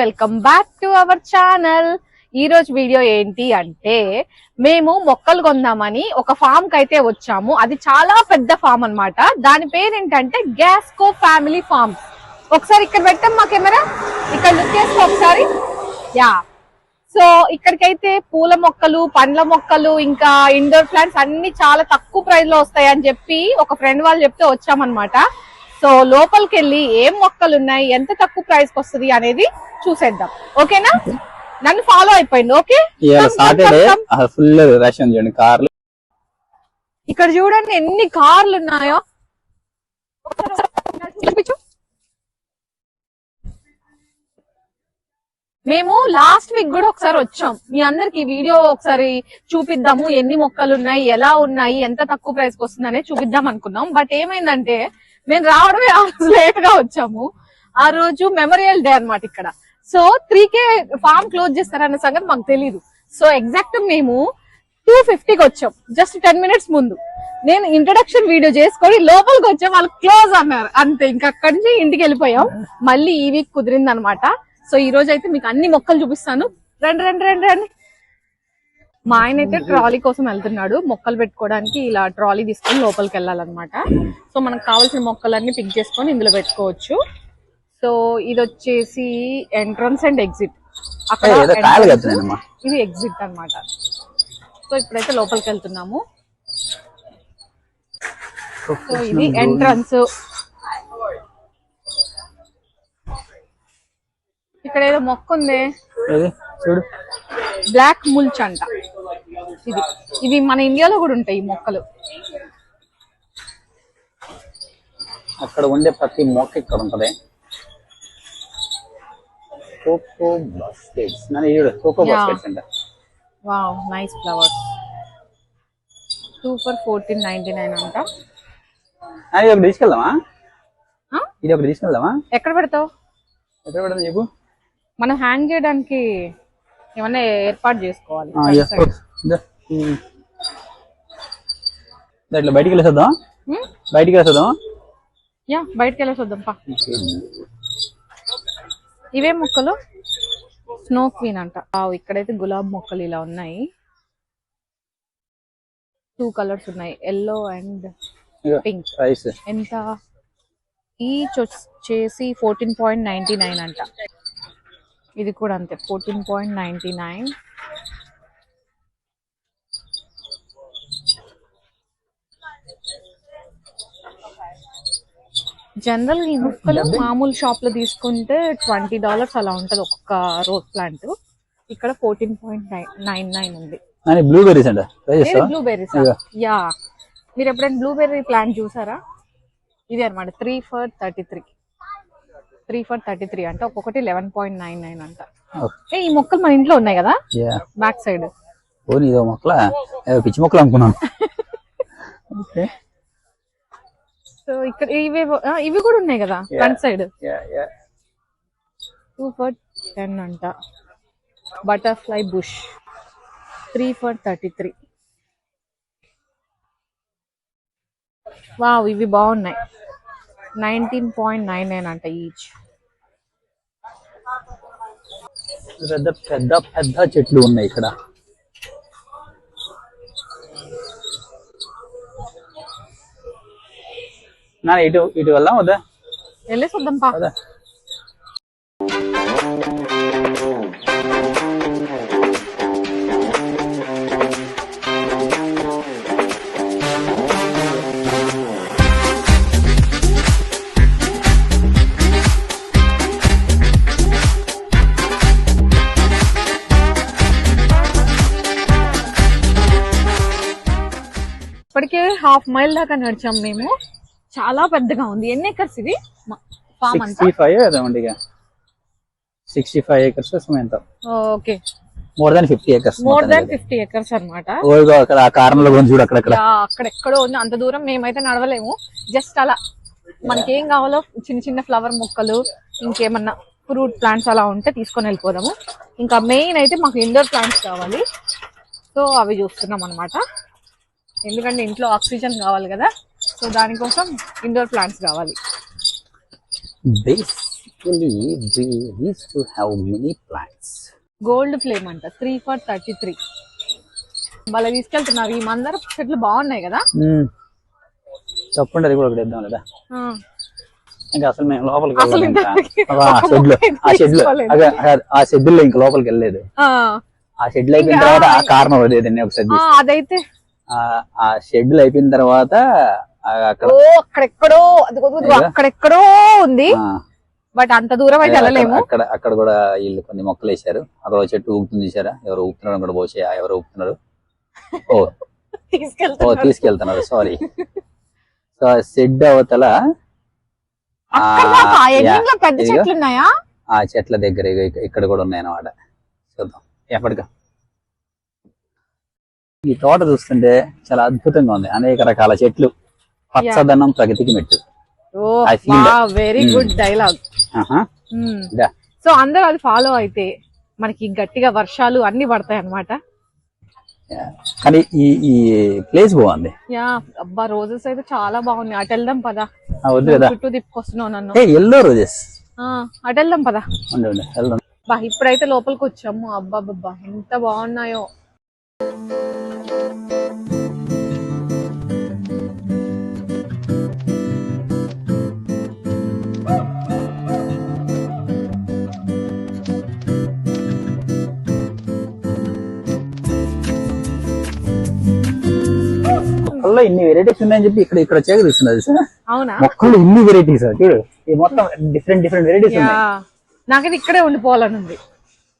Welcome back to our channel. ఈ రోజు video ఏంటి అంటే మేము మొక్కలు కొందామని ఒక ఫామ్కి అయితే వచ్చాము. అది చాలా పెద్ద ఫామ్ అన్నమాట. దాని పేరు ఏంటంటే గ్యాస్కో ఫ్యామిలీ ఫామ్ ఒకసారి ఇక్కడ పెట్టాం మా కెమెరా. ఇక్కడ లుక్ చేసుకో ఒకసారి. యా. సో ఇక్కడికైతే పూల మొక్కలు పండ్ల మొక్కలు ఇంకా ఇండోర్ ప్లాంట్స్ అన్ని చాలా తక్కువ ప్రైస్లో వస్తాయి అని చెప్పి ఒక ఫ్రెండ్ వాళ్ళు చెప్తే వచ్చామన్నమాట. సో లోపలికి వెళ్ళి ఏం మొక్కలు ఉన్నాయి ఎంత తక్కువ ప్రైస్కి వస్తుంది అనేది చూసేద్దాం. ఓకేనా? నన్ను ఫాలో అయిపోయింది ఓకే? సాటర్డే. ఫుల్ రష్ ఉంది చూడండి కార్లు. ఇక్కడ చూడండి ఎన్ని కార్లు ఉన్నాయో చూపించు. మేము లాస్ట్ వీక్ కూడా ఒకసారి వచ్చాం. మీ అందరికి వీడియో ఒకసారి చూపిద్దాము ఎన్ని మొక్కలు ఉన్నాయి ఎలా ఉన్నాయి ఎంత తక్కువ ప్రైస్కి వస్తుంది అనేది చూపిద్దాం అనుకున్నాం. బట్ ఏమైందంటే మేము రావడమే లేట్గా వచ్చాము. ఆ రోజు మెమోరియల్ డే అన్నమాట ఇక్కడ. So three K farm close చేస్తారన్న సంగతి మాకు తెలియదు సో ఎగ్జాక్ట్ మేము టూ ఫిఫ్టీకి వచ్చాం. జస్ట్ టెన్ మినిట్స్ ముందు. నేను ఇంట్రడక్షన్ వీడియో చేసుకొని లోపలికి వచ్చాం. వాళ్ళు క్లోజ్ అన్నారు. అంతే ఇంకా అక్కడి నుంచి ఇంటికి వెళ్ళిపోయాం. మళ్ళీ ఈ వీక్ కుదిరింది అనమాట సో ఈ రోజు అయితే మీకు అన్ని మొక్కలు చూపిస్తాను. రండి రండి రండి రండి. మా ఆయన అయితే ట్రాలీ కోసం వెళ్తున్నాడు. మొక్కలు పెట్టుకోవడానికి ఇలా ట్రాలీ తీసుకొని లోపలికి వెళ్ళాలన్నమాట. సో మనకు కావాల్సిన మొక్కలన్నీ పిక్ చేసుకొని ఇందులో పెట్టుకోవచ్చు. సో ఇది వచ్చేసి ఎంట్రన్స్ అండ్ ఎగ్జిట్. అక్కడ. ఇది ఎగ్జిట్ అన్నమాట. సో ఇప్పుడైతే లోపలికి వెళ్తున్నాము. సో ఇది ఎంట్రన్స్. ఇక్కడ ఏదో మొక్క ఉంది? చూడు. బ్లాక్ ముల్చ్ అంట. ఇది. ఇవి మన ఇండియాలో కూడా ఉంటాయి మొక్కలు. అక్కడ ఉండే ప్రతి మొక్క ఇక్కడ ఉంటది. కోకో బాస్కెట్స్ నన్ను చూడు కోకో. బాస్కెట్స్ అంట. Wow nice flowers two for fourteen ninety nine అంట ఇది ఒకటి తీసుకెళ్దామా? ఇది ఒకటి తీసుకెళ్దామా? ఎక్కడ పెడతావు? ఎక్కడ పెడదాం చెప్పు. మనం హ్యాంగ్ చేయడానికి ఏమన్నా ఏర్పాటు చేసుకోవాలి. ఇట్లా బయటికి వెళ్ళేసేద్దాం? బయటికి వెళ్ళేసేద్దాం యా బయటకు వెళ్ళేసి వద్దాం పా. ఇవే మొక్కలు? స్నో క్వీన్ అంట. ఇక్కడైతే గులాబ్ మొక్కలు ఇలా ఉన్నాయి. టూ కలర్స్ ఉన్నాయి ఎల్లో అండ్ పింక్. ఎంత? ఈచ్ వచ్చేసి ఫోర్టీన్ పాయింట్ నైన్టీ నైన్ అంట. ఇది కూడా అంతే fourteen point ninety nine. General ఈ మొక్కలు మామూలు షాప్లో తీసుకుంటే ట్వంటీ డాలర్స్ అలా ఉంటది ఒక్కొక్క రోజ్ ప్లాంట్ ఇక్కడ ఫోర్టీన్ పాయింట్ నైన్ నైన్ ఉంది. Blueberries blueberries. యా. మీరు ఎప్పుడైనా బ్లూబెర్రీ ప్లాంట్ చూసారా? ఇది అనమాట three for thirty three three for thirty three అంటే ఒక్కొక్కటి లెవెన్ పాయింట్ నైన్ నైన్ అంట. ఏ ఈ మొక్కలు మన ఇంట్లో ఉన్నాయి కదా? బ్యాక్ సైడ్ ఓ నీదో మొక్కల పిచ్చి మొక్కలు అనుకున్నాను. ఓకే. సో ఇక్కడ ఇవి ఇవి కూడా ఉన్నాయి కదా front side two for ten అంట. Butterfly bush three for thirty three wow ఇవి బాగున్నాయి. నైన్టీన్ పాయింట్ నైన్ నైన్ అంట ఈచ్ పెద్ద పెద్ద పెద్ద చెట్లు ఉన్నాయి ఇక్కడ. నా ఇటు ఇటు వెళ్దాం వద్దా? వెళ్ళేసి వద్దాం పా. వద్దా? ఇప్పటికే హాఫ్ మైల్ దాకా నడిచాం మేము. చాలా పెద్దగా ఉంది. ఎన్ని ఎకర్స్ ఇది? Farm sixty five sixty five ఎంత okay. More than fifty acres more than fifty acres అన్నమాట. అక్కడ ఆ చూడు అక్కడ ఎక్కడో ఉంది. అంత దూరం మేమైతే నడవలేము. జస్ట్ అలా. మనకి ఏం కావాలో చిన్న చిన్న ఫ్లవర్ మొక్కలు ఇంకేమన్నా ఫ్రూట్ ప్లాంట్స్ అలా ఉంటే తీసుకొని వెళ్ళిపోదాము. ఇంకా మెయిన్ అయితే మాకు ఇండోర్ ప్లాంట్స్ కావాలి. సో అవి చూస్తున్నాం అన్నమాట. ఎందుకంటే ఇంట్లో ఆక్సిజన్ కావాలి కదా. సో దానికోసం ఇండోర్ ప్లాంట్స్ కావాలి. Base actually used to have many plants gold flame అంట త్రీ ఫర్ థర్టీ త్రీ భలే తీసుకెళ్తున్నారు ఈ మందర చెట్లు బాగున్నాయి కదా? చెప్పండి అది కూడా ఒకటి ఇద్దాం లేదా. ఇంకా అసలు మేము లోపలికి వెళ్ళలేదు ఆ ఆ షెడ్యూల్లో ఇంకా లోపలికి వెళ్ళలేదు. ఆ. షెడ్లు అయిపోయిన తర్వాత ఆ కారణం అదేదండి ఒకసారి అదైతే. ఆ- షెడ్లు అయిపోయిన తర్వాత అక్కడ. అక్కడెక్కడో? అక్కడెక్కడో ఉంది. బట్ అంత దూరం అయితే వెళ్ళలేము. అక్కడ- అక్కడ కూడా వీళ్ళు కొన్ని మొక్కలు వేశారు. అక్కడ చెట్టు ఊగుతుంది చూసారా? ఎవరు ఊపుతున్నారు కూడా పోసే ఎవరు ఊపుతున్నారు ఓ. ఓ తీసుకెళ్తున్నారు. సారీ సో షెడ్ అవతల ఆ. చెట్లు ఉన్నాయా ఆ చెట్ల దగ్గర ఇక్కడ కూడా ఉన్నాయి అన్నమాట చూద్దాం. ఎప్పటికా. ఈ తోట చూస్తుంటే చాలా అద్భుతంగా ఉంది. అనేక రకాల చెట్లు. పచ్చదనం ప్రగతికి మెట్టు. వెరీ. Good dialogue. సో అందరూ అది ఫాలో అయితే మనకి గట్టిగా వర్షాలు అన్ని పడతాయి అన్నమాట. యా. కానీ ఈ ఈ ప్లేస్ బాగుంది. యా అబ్బా రోజెస్ అయితే చాలా బాగున్నాయి. అటు వెళ్దాం పదా? వద్దు కదా. చుట్టూ తిప్పుకొస్తున్నావు నన్ను. ఎల్లో రోజెస్ అటు వెళ్దాం పదా? వెళ్దాం. బా ఇప్పుడైతే లోపలికి వచ్చాము. అబ్బా అబ్బా ఎంత బాగున్నాయో. మొక్కల్లో ఇన్ని వెరైటీస్ ఉన్నాయని చెప్పి ఇక్కడ ఇక్కడ చేక చూస్తున్నది సార్ అవునా? మొక్కలు ఇన్ని వెరైటీస్ చూడు. ఈ మొత్తం డిఫరెంట్ డిఫరెంట్ వెరైటీస్ ఉన్నాయి. నాకైతే ఇక్కడే ఉండిపోవాలని ఉంది.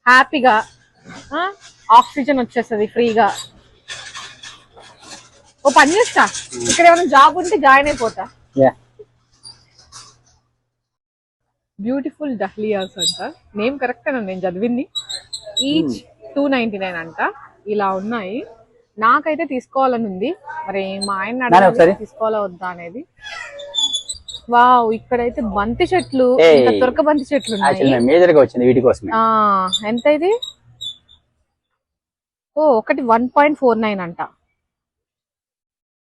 హ్యాపీగా ఆక్సిజన్ వచ్చేస్తుంది ఫ్రీగా ఓ పని చేస్తా. ఇక్కడ ఏమైనా జాబ్ ఉంటే జాయిన్ అయిపోతా. బ్యూటిఫుల్ డహ్లియాస్ అంట. నేమ్ కరెక్ట్ నేను చదివింది. ఈచ్ టూ నైన్టీ నైన్ అంట. ఇలా ఉన్నాయి. నాకైతే తీసుకోవాలని ఉంది. మరి మా ఆయన అడగాలి. తీసుకోవాలా వద్దా అనేది. వావ్ ఇక్కడైతే బంతి చెట్లు తురక బంతి చెట్లు మేజర్గా వచ్చింది వీటి ఎంత ఇది? ఓ ఒకటి వన్ పాయింట్ ఫోర్ నైన్ అంట.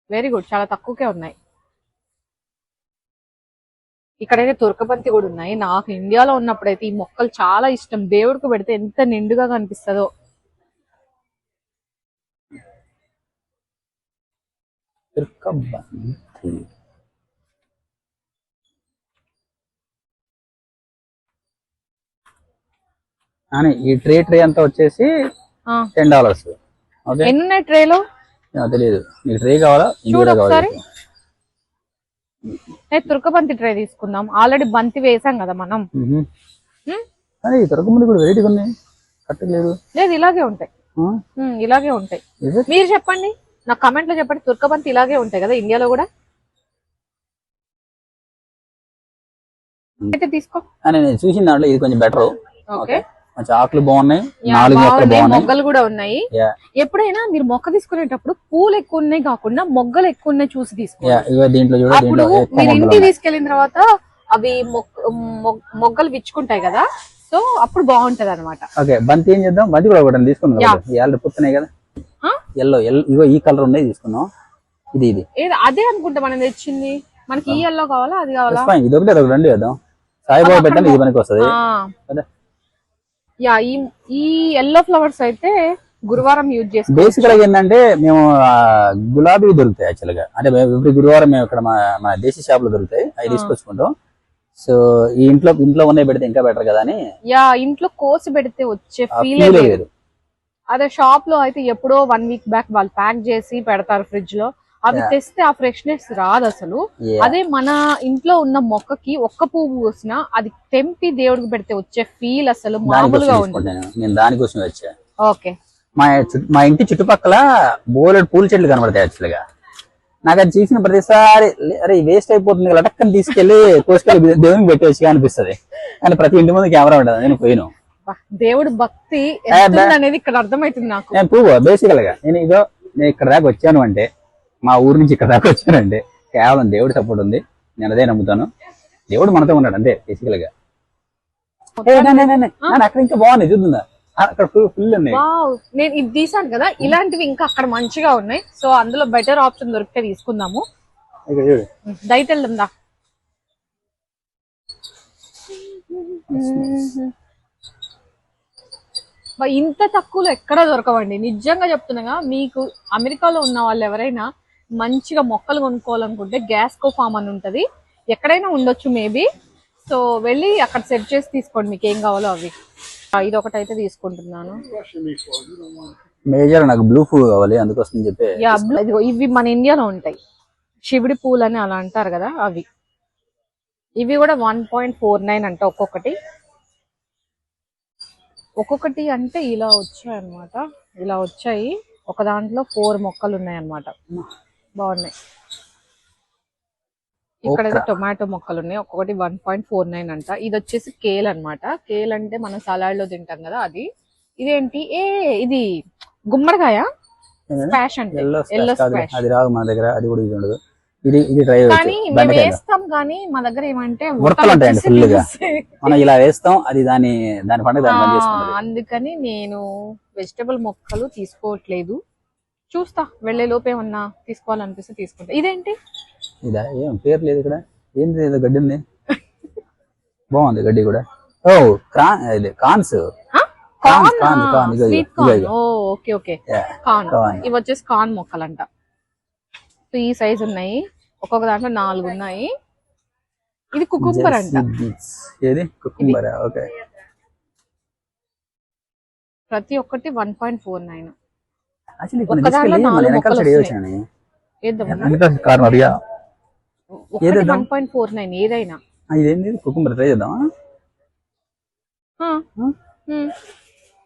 వెరీ గుడ్ చాలా తక్కువకే ఉన్నాయి. ఇక్కడైతే తురకబంతి కూడా ఉన్నాయి. నాకు ఇండియాలో ఉన్నప్పుడైతే ఈ మొక్కలు చాలా ఇష్టం. దేవుడికి పెడితే ఎంత నిండుగా కనిపిస్తుందో. తిరుక్కబంతి. అని ఈ ట్రే ట్రే అంతా వచ్చేసి టెన్ డాలర్స్ ఎన్ని ఉన్నాయి ట్రేలో? తెలియదు నీకు ట్రే కావాలా? కావాలా? తురకబంతి ట్రే తీసుకుందాం. ఆల్రెడీ బంతి వేసాం కదా మనం? కానీ ఈ తొరకముందు కూడా వెరైటీగా ఉన్నాయి. కట్టలేదు లేదు ఇలాగే ఉంటాయి. ఇలాగే ఉంటాయి. మీరు చెప్పండి. నా కమెంట్లో చెప్పండి. తుర్కబంతి ఇలాగే ఉంటాయి కదా ఇండియాలో కూడా? అయితే తీసుకో. అని నేను చూసిన దాంట్లో ఇది కొంచెం బెటర్ ఓకే. కొంచెం ఆకులు బాగున్నాయి యా, నాలుగు మొక్కలు బాగున్నాయి బాగున్నాయి. మొగ్గలు కూడా ఉన్నాయి. ఎప్పుడైనా మీరు మొక్క తీసుకునేటప్పుడు పూలు ఎక్కువ ఉన్నాయి కాకుండా మొగ్గలు ఎక్కువ ఉన్నాయి చూసి ఇగో దీంట్లో అప్పుడు మీరు ఇంటికి. తీసుకెళ్ళిన తర్వాత అవి మొగ్గలు విచ్చుకుంటాయి కదా సో అప్పుడు బాగుంటది అనమాట ఓకే బంతి ఏం చేద్దాం? బంతి కూడా ఒకటి తీసుకుందాం. కదా. ఎల్లో ఎల్లో ఇగో ఈ కలర్ ఉన్నాయి తీసుకుందాం ఇది ఇది. అదే అనుకుంటా మనం తెచ్చింది. మనకి ఈ ఎల్లో కావాలా అది కావాలా? ఇది ఒకటి అదొకటి రెండు వేద్దాం. సాయిబాబా పెట్టండి ఇది పనికి వస్తుంది. కదా యా ఈ ఈ ఎల్లో ఫ్లవర్స్ అయితే గురువారం యూజ్ చేసుకో బేసిక్గా ఏంటంటే మేము గులాబీ దొరుకుతాయి యాక్చువల్గా. అంటే ఎవ్రీ గురువారం మేము ఇక్కడ మా మా దేశీ షాప్లో దొరుకుతాయి. అవి తీసుకొచ్చుకుంటాం. సో ఈ ఇంట్లో ఇంట్లో ఉన్నాయి పెడితే ఇంకా బెటర్ కదా అని యా ఇంట్లో కోసి పెడితే వచ్చే ఫీలే లేదు. అదే షాప్లో అయితే ఎప్పుడో వన్ వీక్ బ్యాక్ వాళ్ళు ప్యాక్ చేసి పెడతారు ఫ్రిడ్జ్లో. అవి. తెస్తే ఆ ఫ్రెష్నెస్ రాదు అసలు. అదే మన ఇంట్లో ఉన్న మొక్కకి ఒక్క పువ్వు పూసినా అది తెంపి దేవుడికి పెడితే వచ్చే ఫీల్ అసలు మామూలుగా నేను. దానికోసం వచ్చా. ఓకే. మా ఇంటి చుట్టుపక్కల బోలెడు పూల చెట్లు కనబడతాయి యాక్చువల్గా. నాకు అది చూసిన ప్రతిసారి అరే వేస్ట్ అయిపోతుంది లటక్కని తీసుకెళ్ళి కోసుకెళ్ళి దేవునికి పెట్టవచ్చు అనిపిస్తది. కానీ ప్రతి ఇంటి ముందు కెమెరా ఉండదు నేను పోయిను. దేవుడి భక్తి అనేది ఇక్కడ అర్థమవుతుంది నాకు. నేను పువ్వు బేసికల్గా. నేను ఇదో నేను ఇక్కడ దాకా వచ్చాను అంటే మా ఊరు నుంచి ఇక్కడ దాకా వచ్చానంటే కేవలం దేవుడి సపోర్ట్ ఉంది. నేను అదే నమ్ముతాను. దేవుడు మనతో ఉన్నాడు అంతే బేసికల్గా. అక్కడ ఇంకా బాగున్నాయి చూస్తుందా అక్కడ ఫుల్ ఉన్నాయి. నేను ఇది తీసాను కదా ఇలాంటివి ఇంకా అక్కడ మంచిగా ఉన్నాయి. సో అందులో బెటర్ ఆప్షన్ దొరికితే తీసుకుందాము. దయతెల్లందా బా, ఇంత తక్కువలో ఎక్కడ దొరకవండి. నిజంగా చెప్తున్నాగా మీకు అమెరికాలో ఉన్న వాళ్ళు ఎవరైనా మంచిగా మొక్కలు కొనుక్కోవాలనుకుంటే గ్యాస్కో ఫామ్ అని ఉంటది. ఎక్కడైనా ఉండొచ్చు మేబీ. సో వెళ్ళి అక్కడ సెట్ చేసి తీసుకోండి మీకు ఏం కావాలో అవి. ఇది ఒకటి అయితే తీసుకుంటున్నాను. మేజర్ నాకు బ్లూ ఫుల్ కావాలి అందుకోసం చెప్పి ఇవి మన ఇండియాలో ఉంటాయి. శివుడి పూలు అని అలా అంటారు కదా అవి. ఇవి కూడా వన్ పాయింట్ ఫోర్ నైన్ అంట ఒక్కొక్కటి. ఒక్కొక్కటి అంటే ఇలా వచ్చాయి అన్నమాట. ఇలా వచ్చాయి. ఒక దాంట్లో ఫోర్ మొక్కలు ఉన్నాయి అన్నమాట బాగున్నాయి. ఇక్కడైతే టొమాటో మొక్కలు ఉన్నాయి ఒక్కొక్కటి వన్ పాయింట్ ఫోర్ నైన్ అంట. ఇది వచ్చేసి కేల్ అన్నమాట. కేల్ అంటే మనం సలాడ్లో తింటాం కదా అది. ఇదేంటి? ఏ ఇది గుమ్మడికాయ? స్పాష్ అంటే. ఎల్లో స్పాష్ అది రాదు మన దగ్గర. అది కూడా ఇది ఉండదు. ఇది ఇది ట్రై కానీ మేము వేస్తాం కానీ మా దగ్గర ఏమంటే ఉడతలు ఉంటాయండి గా. మనం ఇలా వేస్తాం అది దాని దాని పండుగ అందుకని నేను వెజిటబుల్ మొక్కలు తీసుకోవట్లేదు. చూస్తా వెళ్ళే లోపు ఏమన్నా తీసుకోవాలనిపిస్తే తీసుకుంటా. ఇదేంటి? ఇదా ఏం పేరు లేదు ఇక్కడ. ఏంటి ఏదో గడ్డి ఉంది? బాగుంది గడ్డి కూడా. ఓ క్రా ఇది కాన్స్. కార్న్ ఇగో. ఓ ఓకే ఓకే. కార్న్. ఇవి వచ్చేసి కార్న్ మొక్కలంట. సో ఈ సైజ్ ఉన్నాయి. ఒక్కొక్క దాంట్లో నాలుగు ఉన్నాయి. ఇది కుకుంబర్ అంట. ఏది? కుకుంబర్? ఓకే. ప్రతి ఒక్కటి one point four nine? One point four nine ఏదైనా. కుకుంబర్ ట్రై చేద్దాం.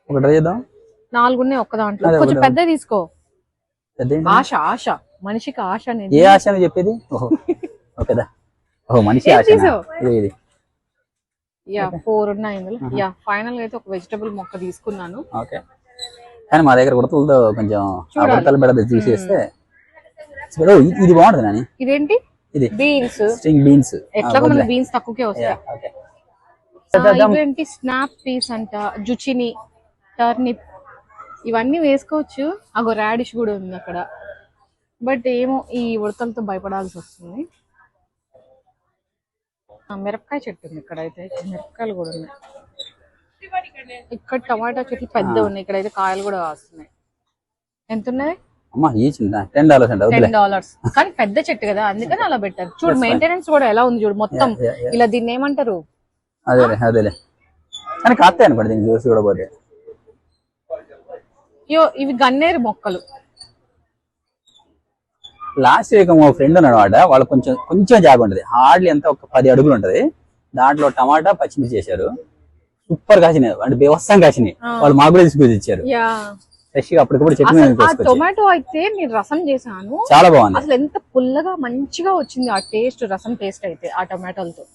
ఒక ట్రై చేద్దాం నాలుగు ఉన్నాయి ఒక్క దాంట్లో. కొంచెం. పెద్ద తీసుకో? ఆశ ఆశ. మనిషికి ఆశ అనేది. ఏ ఆశ అని చెప్పేది? ఓహో. ఓకేదా ఓహో మనిషి ఏం ఆశ? ఇది యా ఫోర్ ఉన్నాయి ఇందులో. యా ఫైనల్గా అయితే ఒక వెజిటబుల్ మొక్క తీసుకున్నాను. ఓకే. కానీ మా దగ్గర ఉడతలతో కొంచెం ఆ ఉడతల బెడ తీసేస్తే. ఓ, ఇది- ఇది బాగుంటుంది నాని. ఇదేంటి? ఇది. బీన్స్. String beans. ఎట్లా మనకి బీన్స్ తక్కువకే వస్తాయి. ఓకే. ఆ, ఇవేంటి స్నాప్ పీస్ అంట జుచిని టర్నిప్. ఇవన్నీ వేసుకోవచ్చు. అగో రాడిష్ కూడా ఉంది అక్కడ. బట్ ఏమో ఈ ఉడతలతో భయపడాల్సి వస్తుంది. మిరపకాయ చెట్టు ఉంది ఇక్కడ అయితే మిరపకాయలు కూడా ఉన్నాయి. ఇక్కడ టమాటా చెట్లు పెద్ద ఉన్నాయి ఇక్కడైతే కాయలు కూడా కాస్తున్నాయి. ఎంత ఉన్నాయి టెన్ డాలర్స్ టెన్ కానీ పెద్ద చెట్టు కదా అందుకని అలా పెట్టారు. చూడు మెయింటెనెన్స్ కూడా ఎలా ఉంది చూడు మొత్తం. ఇలా దీన్ని ఏమంటారు? అదేలే అదేలే. కానీ కాస్తాయి అనుకోండి దీనికి చూసి కూడా పోతే ఇవి గన్నేరు మొక్కలు. లాస్ట్ వీక్ మా ఫ్రెండ్ ఉన్నాడు వాళ్ళు కొంచెం కొంచెం జాగ ఉంటది. హార్డ్లీ ఎంత ఒక పది అడుగులు ఉంటది. దాంట్లో టమాటా పచ్చిమిర్చి చేశారు సూపర్ కాసినాయి. అంటే బేవస్సం కాసినాయి. వాళ్ళు మాకు కూడా తీసుకొచ్చి ఇచ్చారు యా. ఫ్రెష్గా అప్పటికప్పుడు చెట్టు టొమాటో అయితే నేను రసం చేశాను. చాలా బాగుంది. అసలు ఎంత పుల్లగా మంచిగా వచ్చింది ఆ టేస్ట్ రసం టేస్ట్ అయితే ఆ టొమాటోలతో.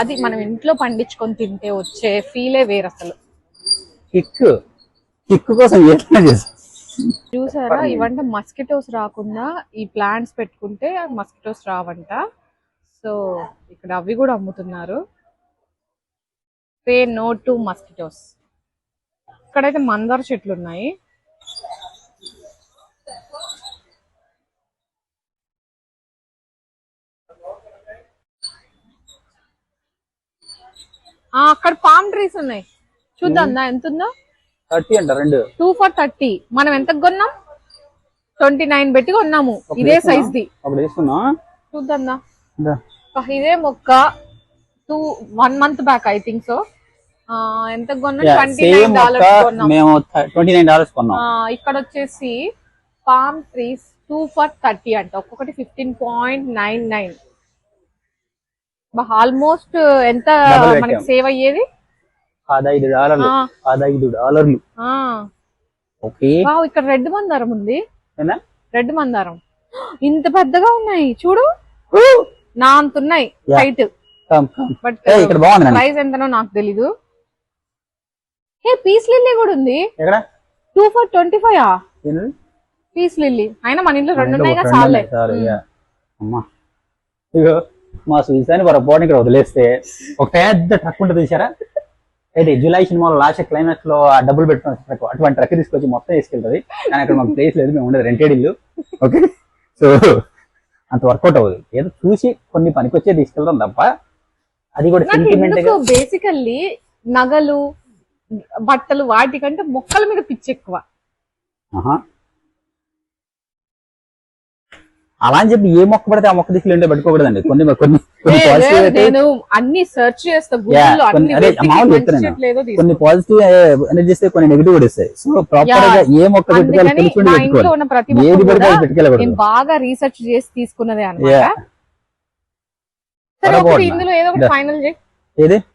అది మనం ఇంట్లో పండించుకొని తింటే వచ్చే ఫీలే వేరు అసలు కిక్ కిక్ కోసం ఎట్లా చేసి చూసారా? ఇవంటే మస్కిటోస్ రాకుండా ఈ ప్లాంట్స్ పెట్టుకుంటే మస్కిటోస్ రావంట. సో ఇక్కడ అవి కూడా అమ్ముతున్నారు. Pay no to mosquitoes. ఇక్కడైతే మందార చెట్లు ఉన్నాయి ఆ, అక్కడ పామ్ ట్రీస్ ఉన్నాయి. చూద్దాం ఎంత ఉందో థర్టీ అంట రెండు. Two for thirty. మనం ఎంత కొన్నాం? ట్వంటీ నైన్ పెట్టి కొన్నాము. ఇదే సైజ్ ది. చూద్దాం. ఇందా. మొక్క. Two one month back I think so ఎంత కొన్నాం? ట్వంటీ నైన్ డాలర్స్ కొన్నాం. మేము ట్వంటీ నైన్ డాలర్స్ కొన్నాం. ఆ, ఇక్కడ వచ్చేసి palm trees two for thirty అంట. ఒక్కొక్కటి fifteen point nine nine almost ఎంత. మనకి సేవ్ అయ్యేది? పదహైదు డాలర్లు. పదహైదు డాలర్లు. ఓకే. ఇక్కడ రెడ్ మందారం ఉంది? రెడ్ మందారం. ఇంత పెద్దగా ఉన్నాయి చూడు. నా అంత ఉన్నాయి. హైట్. బట్ ఇక్కడ బాగుంది. ప్రైస్ ఎంతనో నాకు తెలీదు. ఏ పీస్ లిల్లీ కూడా ఉంది. టూ ఫర్ ట్వంటీ ఫైవ్ ఆ? Peace lily. అయినా మన ఇంట్లో రెండు ఉన్నాయి, చాలు, ఇక. అమ్మా. ఇగో మా సుయిసాని పొరపాటు ఇక్కడ వదిలేస్తే ఒక పెద్ద ట్రక్ ఉంటుంది చూసారా అయితే జూలై సినిమాలో లాస్ట్ క్లైమాక్స్లో ఆ డబ్బులు పెట్టుకున్న ట్రక్ అటువంటి ట్రక్ తీసుకొచ్చి మొత్తం తీసుకెళ్తుంది కానీ అక్కడ మాకు ప్లేస్ లేదు మేము ఉండేది రెంటెడ్ ఇల్లు. ఓకే సో అంత వర్కౌట్ అవ్వదు. ఏదో చూసి కొన్ని పనికొచ్చే తీసుకెళ్తాం తప్ప అది కూడా సెంటిమెంట్ బేసికల్లీ నగలు బట్టలు వాటికంటే మొక్కల మీద పిచ్చి ఎక్కువ అలా అని చెప్పి ఏ మొక్క పడితే ఆ మొక్క దిక్కులు ఉంటే పట్టుకోకూడదండి. కొన్ని కొన్ని నేను అన్ని సెర్చ్ చేస్తా కొన్ని- పాజిటివ్ ఎనర్జీ ఇస్తే కొన్ని నెగిటివ్ కూడా ఇస్తాయి సో ప్రాపర్గా ఏ మొక్క పెట్టుకోవాలి బాగా రీసెర్చ్ చేసి తీసుకున్నదే అనమాట. ఇందులో ఏదో ఒకటి. ఫైనల్ చేయి.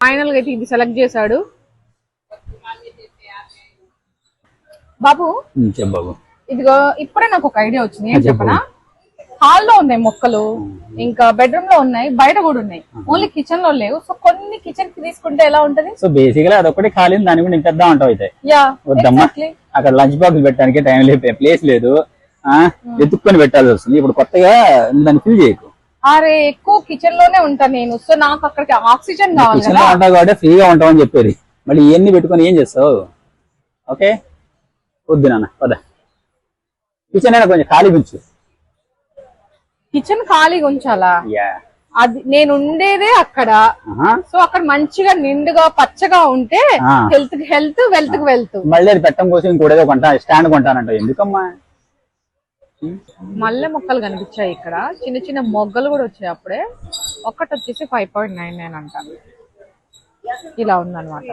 ఫైనల్గా అయితే ఇది సెలెక్ట్ చేశాడు. బాబు బాబు. ఇదిగో ఇప్పుడే నాకు ఒక ఐడియా వచ్చింది. ఏం చెప్పు. చెప్పనా? హాల్లో ఉన్నాయి మొక్కలు ఇంకా బెడ్రూమ్లో ఉన్నాయి బయట కూడా ఉన్నాయి. ఓన్లీ కిచెన్లో లేవు. సో కొన్ని కిచెన్కి తీసుకుంటే ఎలా ఉంటది? సో బేసిక్గా అదొకటి ఖాళీ దాని కూడా నింపేద్దాం అంటావు అయితే. అక్కడ లంచ్ బాక్స్ పెట్టడానికి టైం లేదు ప్లేస్ లేదు. ఆ ఎత్తుక్కొని పెట్టాల్సి వస్తుంది. ఇప్పుడు కొత్తగా దాన్ని ఫిల్ చేయకు. అరే ఎక్కువ కిచెన్లోనే ఉంటా నేను. సో నాకు అక్కడికి ఆక్సిజన్ కావాలి కిచెన్ కదా. లో ఉంటావు కాబట్టి ఫ్రీగా ఉంటామని చెప్పేది. మళ్ళీ ఇవన్నీ పెట్టుకొని ఏం చేస్తావు? ఓకే? వద్దు నాన్న పద. కిచెన్ అయినా కొంచెం ఖాళీ ఉంచు కిచెన్ ఖాళీగా ఉంచాలా? అది నేను ఉండేదే అక్కడ. సో అక్కడ మంచిగా నిండుగా పచ్చగా ఉంటే. హెల్త్కి హెల్త్ వెల్త్కి వెల్త్ మళ్ళీ అది పెట్టడం కోసం ఇంకోటేదో కొంటా స్టాండ్ కొంటానంట. ఎందుకమ్మా? మల్లె మొక్కలు కనిపించాయి ఇక్కడ. చిన్న చిన్న మొగ్గలు కూడా వచ్చాయి అప్పుడే. ఒక్కటి వచ్చేసి ఫైవ్ పాయింట్ నైన్ నైన్ అంట. ఇలా ఉందన్నమాట.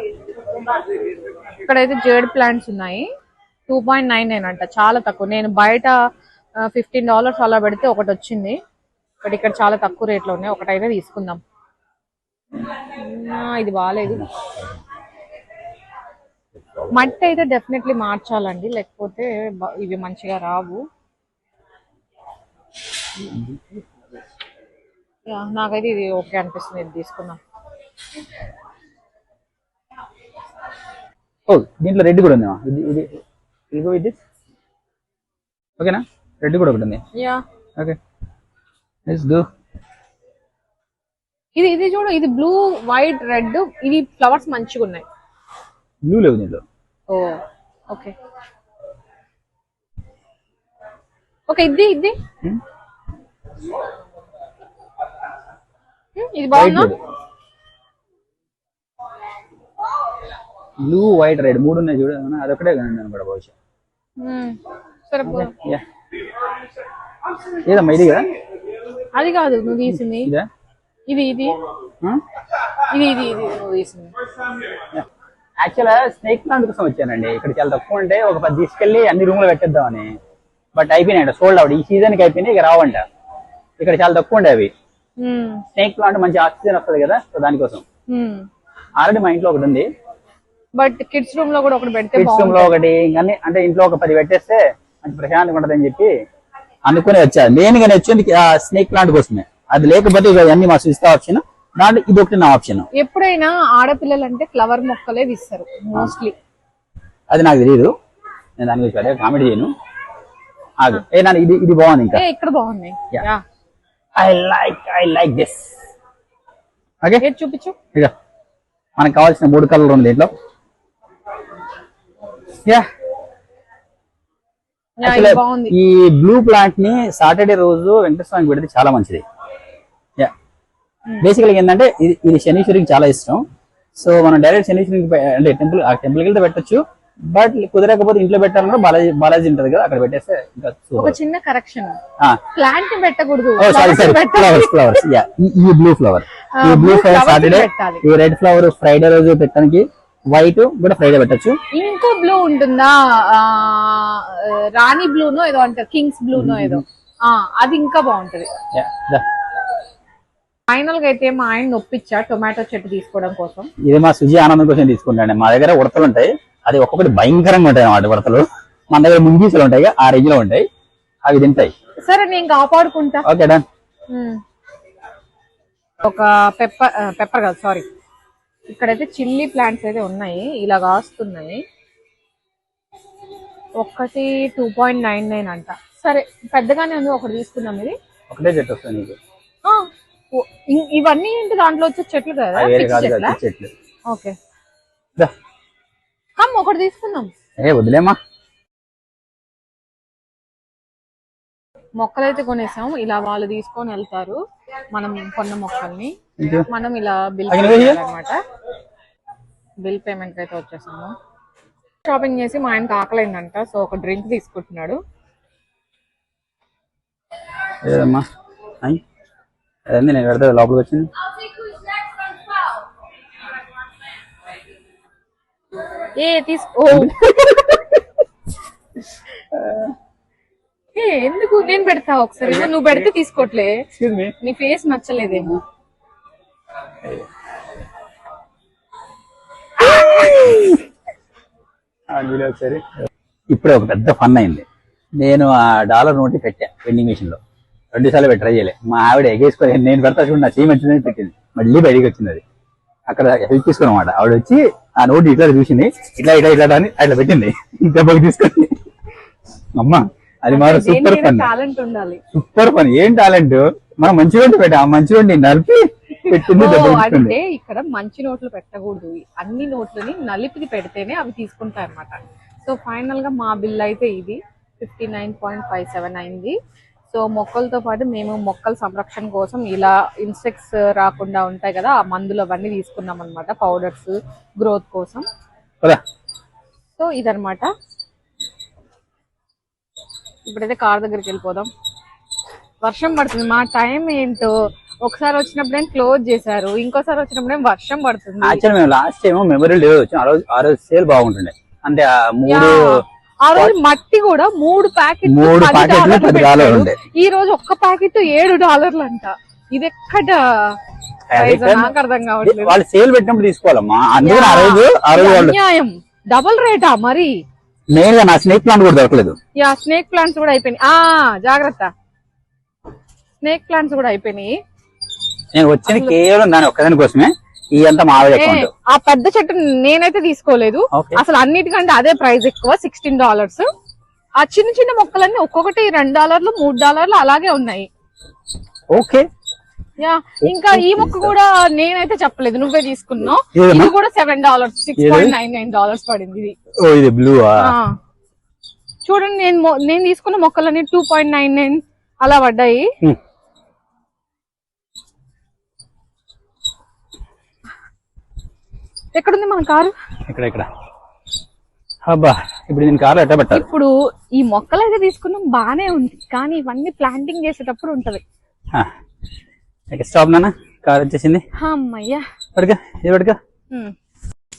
ఇక్కడైతే జేడ్ ప్లాంట్స్ ఉన్నాయి. టూ పాయింట్ నైన్ నైన్ అంట. చాలా తక్కువ. నేను బయట ఫిఫ్టీన్ డాలర్స్ అలా పెడితే ఒకటి వచ్చింది. బట్ ఇక్కడ చాలా తక్కువ రేట్లో ఉన్నాయి. ఒకటైతే తీసుకుందాం. ఇది బాగాలేదు మట్టి అయితే డెఫినెట్లీ మార్చాలండి. లేకపోతే ఇవి మంచిగా రావు. యా, నాకైతే ఇది ఓకే అనిపిస్తుంది. ఇది తీసుకుందాం. దీంట్లో రెడ్ కూడా ఉందేమా? ఇది ఇది ఇదిగో ఇది. ఓకేనా? రెడ్ కూడా ఒకటి ఉంది యా ఓకే లెట్స్ గో ఇది ఇది చూడు ఇది బ్లూ వైట్ రెడ్ ఇవి ఫ్లవర్స్ మంచిగా ఉన్నాయి. బ్లూ లేవు దీంట్లో. ఓ ఓకే ఓకే ఇది ఇది. Hmm? Hmm, ఇది బాగుందా? బ్లూ వైట్ రెడ్ మూడు ఉన్నాయి చూడు? అదొకటే కానీ కూడా బహుశా Hmm, సరే ఏదమ్మా ఇది కదా? అది కాదు నువ్వు తీసింది. ఇదా? ఇది ఇది? ఇది ఇది ఇది నువ్వు తీసింది. యాక్చువల్ స్నేక్ ప్లాంట్ కోసం వచ్చానండి. ఇక్కడ చాలా తక్కువ ఉంటే ఒక పది తీసుకెళ్ళి అన్ని రూమ్లో పెట్టేద్దామని. బట్ అయిపోయినాయంట సోల్డ్ అవుట్ ఈ సీజన్కి అయిపోయినాయి ఇక రావంట. ఇక్కడ చాలా తక్కువ ఉండే అవి. స్నేక్ ప్లాంట్ మంచి ఆక్సిజన్ వస్తుంది కదా సో దానికోసం. ఆల్రెడీ మా ఇంట్లో ఒకటి ఉంది. బట్ కిడ్స్ రూమ్లో కూడా ఒకటి పెడితే కిడ్స్ రూమ్లో ఒకటి ఇంకా అంటే ఇంట్లో ఒక పది పెట్టేస్తే మంచి ప్రశాంతంగా ఉంటదని చెప్పి అనుకుని వచ్చా నేను కానీ వచ్చింది ఆ స్నేక్ ప్లాంట్ కోసమే. అది లేకపోతే అన్ని మా ఇస్తా ఆప్షన్. దాంట్లో ఇది ఒకటి నా ఆప్షన్. ఎప్పుడైనా ఆడపిల్లలు అంటే ఫ్లవర్ మొక్కలే తీస్తారు మోస్ట్లీ. అది నాకు తెలియదు నేను దాని గురించి కామెడీ చేయను. ఏ నాన్న ఇది ఇది బాగుంది ఇంకా. ఇక్కడ. Yeah. I like I like this okay చూపించు? ఇక మనకు కావాల్సిన మూడు కలర్ ఉంది దీంట్లో. యా. బాగుంది ఈ బ్లూ ప్లాంట్ని సాటర్డే రోజు వెంకటేశ్వర స్వామికి పెడితే చాలా మంచిది. యా. బేసికల్ ఏంటంటే ఇది ఇది శనీశ్వరికి చాలా ఇష్టం. సో మనం డైరెక్ట్ శనీశ్వరికి అంటే టెంపుల్ ఆ టెంపుల్కి వెళ్తే పెట్టచ్చు. బట్ కుదరకపోతే ఇంట్లో పెట్టాలన్నా బాలాజీ బాలాజీ ఉంటది కదా అక్కడ పెట్టేస్తే ఇంకా ఒక చిన్న కరెక్షన్ ప్లాంట్ పెట్టకూడదు. ఫ్లవర్స్ ఫ్లవర్స్ యా ఈ బ్లూ ఫ్లవర్ ఈ బ్లూ ఫ్లవర్ సాటర్డే. ఈ రెడ్ ఫ్లవర్ ఫ్రైడే రోజు పెట్టడానికి వైట్ కూడా ఫ్రైడే పెట్టచ్చు. ఇంకో బ్లూ ఉంటుందా? రాణి బ్లూనో ఏదో అంటారు కింగ్స్ బ్లూనో ఏదో. అది ఇంకా బాగుంటది. ఫైనల్గా అయితే మా ఆయన నొప్పించా టొమాటో చెట్టు తీసుకోవడం కోసం. ఇది మా సుజీ ఆనందం కోసం తీసుకుంటాండి మా దగ్గర ఉడతలు ఉంటాయి. అది ఒక్కొక్కటి భయంకరంగా ఉంటాయి అన్నమాట ఉడతలు. మన దగ్గర ముంగీసులు ఉంటాయి ఆ రేంజ్లో ఉంటాయి. అవి తింటాయి. సరే నేను కాపాడుకుంటా ఓకే డన్. ఒక పెప్పర్ పెప్పర్ కాదు సారీ. ఇక్కడైతే చిల్లీ ప్లాంట్స్ అయితే ఉన్నాయి ఇలా కాస్తున్నాయి ఒక్కటి టూ పాయింట్ నైన్ నైన్ అంట. సరే పెద్దగానే ఉంది ఒకటి తీసుకుందాం ఇది. ఒకటే చెట్టు నీకు. ఇ- ఇవన్నీ ఏంటి దాంట్లో వచ్చే చెట్లు కదా? పిచ్చి చెట్లా? ఓకే. అమ్మ ఒకటి తీసుకుందాం. ఏ వదిలేమా మొక్కలైతే కొనేసాం ఇలా వాళ్ళు తీసుకొని వెళ్తారు. మనం కొన్న మొక్కల్ని. మనం ఇలా బిల్? అనమాట బిల్ పేమెంట్ అయితే వచ్చేసాము. షాపింగ్ చేసి మా ఆయనకి ఆకలైందంట సో ఒక డ్రింక్ తీసుకుంటున్నాడు. ఏదమ్మా? అయ్ అదండి నేను పెడతా లోపలికి వచ్చింది. ఏ తీసుకో ఎందుకు? నేను పెడతా ఒకసారి. నువ్వు పెడితే తీసుకోవట్లే నీ ఫేస్ నచ్చలేదేమో. ఒకసారి. ఇప్పుడే ఒక పెద్ద ఫన్ అయింది. నేను ఆ డాలర్ నోటి పెట్టా వెండింగ్ మిషన్లో. రెండు సార్లు పెట్టి ట్రై చేయలే. మా ఆవిడ ఎగేసుకొని నేను పెడతా చూడు నా చేయి మంచిదని పెట్టింది. మళ్ళీ బయటికి వచ్చింది అది. అక్కడ హెల్ప్ తీసుకున్నమాట ఆవిడ వచ్చి ఆ నోటి ఇట్లా చూసింది. ఇట్లా ఇట్లా ఇట్లా అని అట్లా పెట్టింది. దెబ్బకి తీసుకొని. అమ్మ అది మాత్రం సూపర్ ఫన్ టాలెంట్ ఉండాలి? సూపర్ ఫన్ ఏం టాలెంట్? మనం మంచి వండి పెట్టా. మంచి వండి నలిపి పెట్టింది అంటే ఇక్కడ మంచి నోట్లు పెట్టకూడదు. అన్ని నోట్లని నలిపిది పెడితేనే అవి తీసుకుంటాయి అనమాట సో ఫైనల్గా మా బిల్ అయితే ఇది. Fifty nine point five seven అయింది. సో మొక్కలతో పాటు మేము మొక్కల సంరక్షణ కోసం ఇలా ఇన్సెక్ట్స్ రాకుండా ఉంటాయి కదా ఆ మందులు అవన్నీ తీసుకున్నాం అనమాట పౌడర్స్ గ్రోత్ కోసం సో ఇదనమాట ఇప్పుడైతే కార్ దగ్గరికి వెళ్ళిపోదాం. వర్షం పడుతుంది. మా టైం ఏంటో? ఒకసారి వచ్చినప్పుడేం క్లోజ్ చేశారు. ఇంకోసారి వచ్చినప్పుడేం వర్షం పడుతుంది. యాక్చువల్ మేము లాస్ట్ టైం మెమరీ లేదు. వచ్చాం ఆ రోజు ఆ రోజు సేల్ బాగుంటుండే. అంటే ఆ మూడు ఆ రోజు మట్టి కూడా మూడు ప్యాకెట్ మూడు ప్యాకెట్లు పది డాలర్లు ఉండే. ఈ రోజు ఒక్క ప్యాకెట్ ఏడు డాలర్లు అంట ఇది ఎక్కడ నాకు అర్థం కావట్లేదు. వాళ్ళు సేల్ పెట్టినప్పుడు తీసుకోవాలమ్మా. అందుకని ఆ రోజు ఆ డబుల్ రేటా మరి? మెయిన్గా నా స్నేక్ ప్లాంట్ కూడా దొరకలేదు. యా స్నేక్ ప్లాంట్స్ కూడా అయిపోయినాయి. ఆ జాగ్రత్త. స్నేక్ ప్లాంట్స్ కూడా అయిపోయినాయి. నేను వచ్చింది కేవలం దాని ఒక్కదాని కోసమే. ఈ అంతా ఆ పెద్ద చెట్టు నేనైతే తీసుకోలేదు. అసలు అన్నిటికంటే అదే ప్రైస్ ఎక్కువ సిక్స్టీన్ డాలర్స్ ఆ చిన్న చిన్న మొక్కలన్నీ ఒక్కొక్కటి రెండు డాలర్లు మూడు డాలర్లు అలాగే ఉన్నాయి. ఓకే. ఇంకా ఈ మొక్క కూడా నేనైతే చెప్పలేదు నువ్వే తీసుకున్నావు? ఇది కూడా seven dollars six point nine nine dollars పడింది ఇది. బ్లూ ఆ. చూడండి నేను నేను తీసుకున్న మొక్కలన్నీ టూ పాయింట్ నైన్ నైన్ అలా పడ్డాయి. ఎక్కడుంది మన కారు? ఇక్కడ ఇక్కడ. అబ్బా ఇప్పుడు దీని ఎట్ట పెట్టాలి ఇప్పుడు ఈ మొక్కలు అయితే తీసుకున్నాం బానే ఉంది. కానీ ఇవన్నీ ప్లాంటింగ్ చేసేటప్పుడు ఉంటది. స్టాప్ నాన్న? కార్ వచ్చేసింది. అమ్మయ్యా. ఇది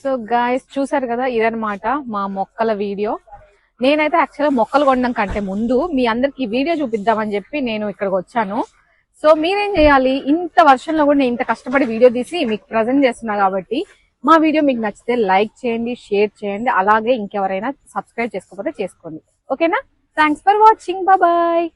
సో గాయస్ చూసారు కదా ఇదనమాట మా మొక్కల వీడియో. నేనైతే యాక్చువల్గా మొక్కలు కొనడం కంటే ముందు మీ అందరికి వీడియో చూపిద్దామని చెప్పి నేను ఇక్కడికి వచ్చాను. సో మీరేం చేయాలి? ఇంత వర్షంలో కూడా నేను ఇంత కష్టపడి వీడియో తీసి మీకు ప్రజెంట్ చేస్తున్నా కాబట్టి మా వీడియో మీకు నచ్చితే లైక్ చేయండి షేర్ చేయండి. అలాగే ఇంకెవరైనా సబ్స్క్రైబ్ చేసుకోకపోతే చేసుకోండి. ఓకేనా థ్యాంక్స్ ఫర్ వాచింగ్ బాయ్